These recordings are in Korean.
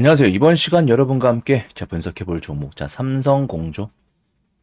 안녕하세요. 이번 시간 여러분과 함께 자 분석해 볼 종목 자 삼성공조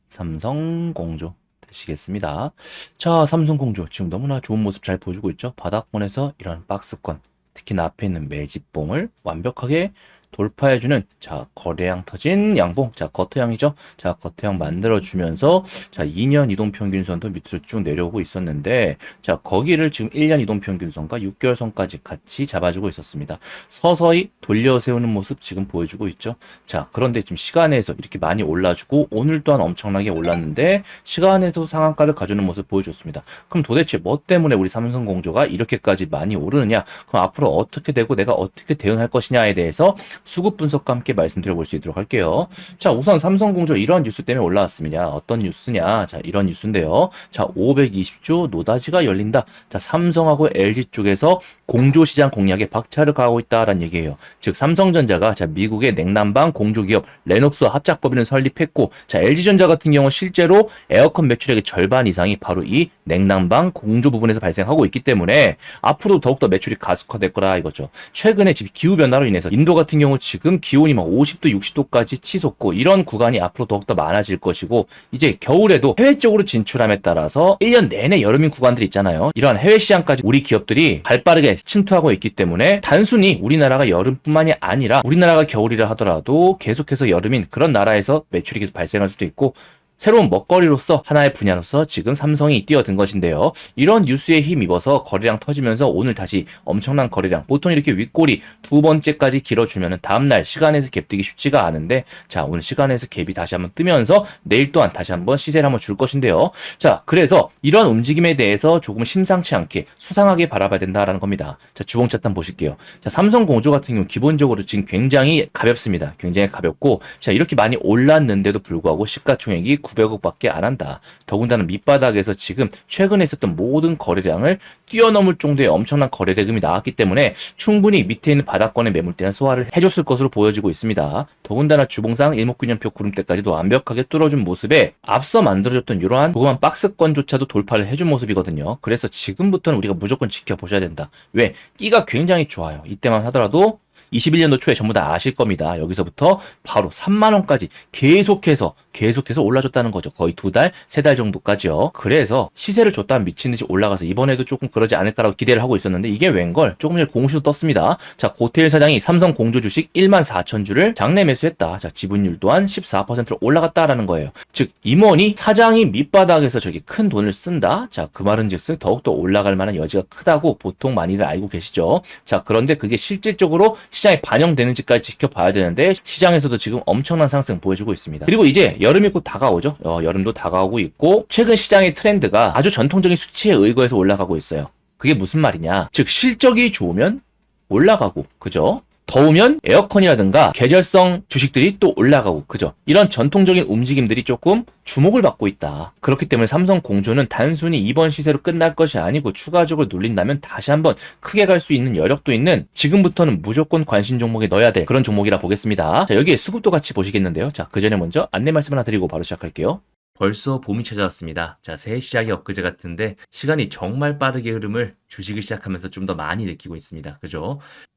삼성공조 되시겠습니다. 자 삼성공조 지금 너무나 좋은 모습 잘 보여주고 있죠. 바닥권에서 이런 박스권 특히나 앞에 있는 매집봉을 완벽하게 돌파해주는 자 거래량 터진 양봉. 자 거래량이죠? 자 거래량 만들어주면서 자 2년 이동평균선도 밑으로 쭉 내려오고 있었는데 자 거기를 지금 1년 이동평균선과 6개월선까지 같이 잡아주고 있었습니다. 서서히 돌려 세우는 모습 지금 보여주고 있죠? 자 그런데 지금 시간에서 이렇게 많이 올라주고 오늘 또한 엄청나게 올랐는데 시간에서 상한가를 가주는 모습 보여줬습니다. 그럼 도대체 뭐 때문에 우리 삼성공조가 이렇게까지 많이 오르느냐? 그럼 앞으로 어떻게 되고 내가 어떻게 대응할 것이냐에 대해서 수급 분석과 함께 말씀드려볼 수 있도록 할게요. 자, 우선 삼성공조 이런 뉴스 때문에 올라왔습니다. 어떤 뉴스냐? 자, 이런 뉴스인데요. 자, 520조 노다지가 열린다. 자, 삼성하고 LG 쪽에서 공조 시장 공략에 박차를 가하고 있다라는 얘기예요. 즉, 삼성전자가 자, 미국의 냉난방 공조 기업 레녹스와 합작법인을 설립했고, 자, LG전자 같은 경우 실제로 에어컨 매출액의 절반 이상이 바로 이 냉난방 공조 부분에서 발생하고 있기 때문에 앞으로 더욱더 매출이 가속화될 거라 이거죠. 최근에 지금 기후 변화로 인해서 인도 같은 경우 지금 기온이 막 50도, 60도까지 치솟고 이런 구간이 앞으로 더욱더 많아질 것이고 이제 겨울에도 해외 쪽으로 진출함에 따라서 1년 내내 여름인 구간들이 있잖아요. 이러한 해외 시장까지 우리 기업들이 발 빠르게 침투하고 있기 때문에 단순히 우리나라가 여름뿐만이 아니라 우리나라가 겨울이라 하더라도 계속해서 여름인 그런 나라에서 매출이 계속 발생할 수도 있고 새로운 먹거리로서 하나의 분야로서 지금 삼성이 뛰어든 것인데요. 이런 뉴스에 힘입어서 거래량 터지면서 오늘 다시 엄청난 거래량, 보통 이렇게 윗골이 두 번째까지 길어주면 다음날 시간에서 갭 뜨기 쉽지가 않은데 자 오늘 시간에서 갭이 다시 한번 뜨면서 내일 또한 다시 한번 시세를 한번 줄 것인데요. 자 그래서 이런 움직임에 대해서 조금 심상치 않게 수상하게 바라봐야 된다라는 겁니다. 자 주봉 차트 보실게요. 자 삼성 공조 같은 경우 기본적으로 지금 굉장히 가볍습니다. 굉장히 가볍고 자 이렇게 많이 올랐는데도 불구하고 시가총액이 900억밖에 안 한다. 더군다나 밑바닥에서 지금 최근에 있었던 모든 거래량을 뛰어넘을 정도의 엄청난 거래 대금이 나왔기 때문에 충분히 밑에 있는 바닥권의 매물대는 소화를 해줬을 것으로 보여지고 있습니다. 더군다나 주봉상 일목균형표 구름대까지도 완벽하게 뚫어준 모습에 앞서 만들어졌던 이러한 조그만 박스권조차도 돌파를 해준 모습이거든요. 그래서 지금부터는 우리가 무조건 지켜보셔야 된다. 왜? 끼가 굉장히 좋아요. 이때만 하더라도 21년도 초에 전부 다 아실 겁니다. 여기서부터 바로 3만 원까지 계속해서 계속해서 올라줬다는 거죠. 거의 두 달, 세 달 정도까지요. 그래서 시세를 줬다면 미친 듯이 올라가서 이번에도 조금 그러지 않을까라고 기대를 하고 있었는데 이게 웬걸? 조금 전에 공시도 떴습니다. 자, 고태일 사장이 삼성 공조 주식 1만 4천 주를 장내 매수했다. 자, 지분율 또한 14%로 올라갔다라는 거예요. 즉, 임원이 사장이 밑바닥에서 저기 큰 돈을 쓴다. 자, 그 말은 즉슨 더욱더 올라갈 만한 여지가 크다고 보통 많이들 알고 계시죠. 자, 그런데 그게 실질적으로 시장에 반영되는지까지 지켜봐야 되는데 시장에서도 지금 엄청난 상승 보여주고 있습니다. 그리고 이제 여름이 곧 다가오죠. 어, 여름도 다가오고 있고 최근 시장의 트렌드가 아주 전통적인 수치에 의거해서 올라가고 있어요. 그게 무슨 말이냐? 즉 실적이 좋으면 올라가고 그죠? 더우면 에어컨이라든가 계절성 주식들이 또 올라가고 그죠? 이런 전통적인 움직임들이 조금 주목을 받고 있다. 그렇기 때문에 삼성 공조는 단순히 이번 시세로 끝날 것이 아니고 추가적으로 눌린다면 다시 한번 크게 갈 수 있는 여력도 있는 지금부터는 무조건 관심 종목에 넣어야 될 그런 종목이라 보겠습니다. 자, 여기에 수급도 같이 보시겠는데요. 자, 그 전에 먼저 안내 말씀 하나 드리고 바로 시작할게요. 벌써 봄이 찾아왔습니다. 자, 새해 시작이 엊그제 같은데 시간이 정말 빠르게 흐름을 주식을 시작하면서 좀 더 많이 느끼고 있습니다. 그죠?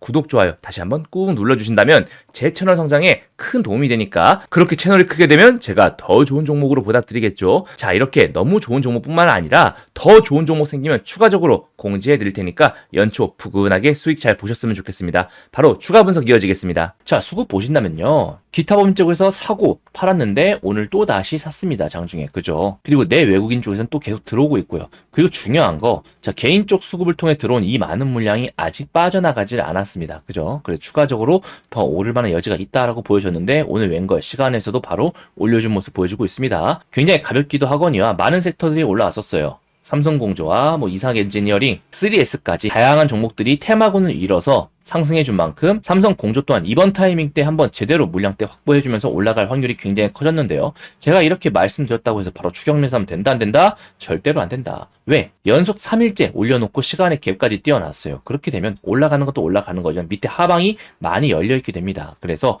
구독, 좋아요 다시 한번 꾹 눌러주신다면 제 채널 성장에 큰 도움이 되니까 그렇게 채널이 크게 되면 제가 더 좋은 종목으로 보답드리겠죠. 자 이렇게 너무 좋은 종목뿐만 아니라 더 좋은 종목 생기면 추가적으로 공지해 드릴 테니까 연초 푸근하게 수익 잘 보셨으면 좋겠습니다. 바로 추가 분석 이어지겠습니다. 자 수급 보신다면요. 기타 법인 쪽에서 사고 팔았는데 오늘 또 다시 샀습니다. 장중에 그죠? 그리고 내 외국인 쪽에서는 또 계속 들어오고 있고요. 그리고 중요한 거, 자 개인 쪽 수급을 통해 들어온 이 많은 물량이 아직 빠져나가질 않았습니다. 그죠? 그래서 추가적으로 더 오를 만한 여지가 있다라고 보여줬는데 오늘 웬걸 시간에서도 바로 올려준 모습 보여주고 있습니다. 굉장히 가볍기도 하거니와 많은 섹터들이 올라왔었어요. 삼성공조와 뭐 이삭 엔지니어링, 3S까지 다양한 종목들이 테마군을 이뤄서 상승해 준 만큼 삼성 공조 또한 이번 타이밍 때 한번 제대로 물량대 확보해 주면서 올라갈 확률이 굉장히 커졌는데요. 제가 이렇게 말씀드렸다고 해서 바로 추격 매수하면 된다 안 된다? 절대로 안 된다. 왜? 연속 3일째 올려놓고 시간의 갭까지 띄워놨어요. 그렇게 되면 올라가는 것도 올라가는 거죠. 밑에 하방이 많이 열려 있게 됩니다. 그래서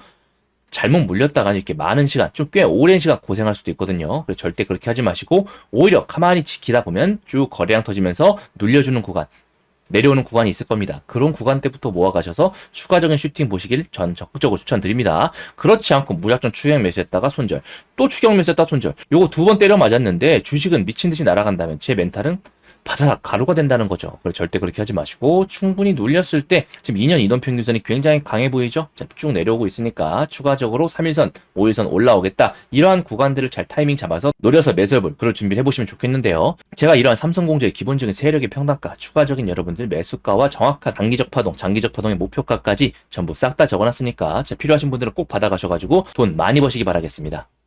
잘못 물렸다가 이렇게 많은 시간, 좀 꽤 오랜 시간 고생할 수도 있거든요. 그래서 절대 그렇게 하지 마시고, 오히려 가만히 지키다 보면 쭉 거래량 터지면서 눌려주는 구간, 내려오는 구간이 있을 겁니다. 그런 구간 때부터 모아가셔서 추가적인 슈팅 보시길 전 적극적으로 추천드립니다. 그렇지 않고 무작정 추격 매수했다가 손절, 또 추격 매수했다 손절. 요거 두 번 때려 맞았는데 주식은 미친 듯이 날아간다면 제 멘탈은 바사삭 가루가 된다는 거죠. 그래서 절대 그렇게 하지 마시고 충분히 눌렸을 때 지금 2년 이동 평균선이 굉장히 강해 보이죠? 자, 쭉 내려오고 있으니까 추가적으로 3일선, 5일선 올라오겠다. 이러한 구간들을 잘 타이밍 잡아서 노려서 매수해볼 그럴 준비를 해보시면 좋겠는데요. 제가 이러한 삼성공조의 기본적인 세력의 평단가, 추가적인 여러분들 매수가와 정확한 단기적 파동, 장기적 파동의 목표가까지 전부 싹 다 적어놨으니까 자, 필요하신 분들은 꼭 받아가셔가지고 돈 많이 버시기 바라겠습니다.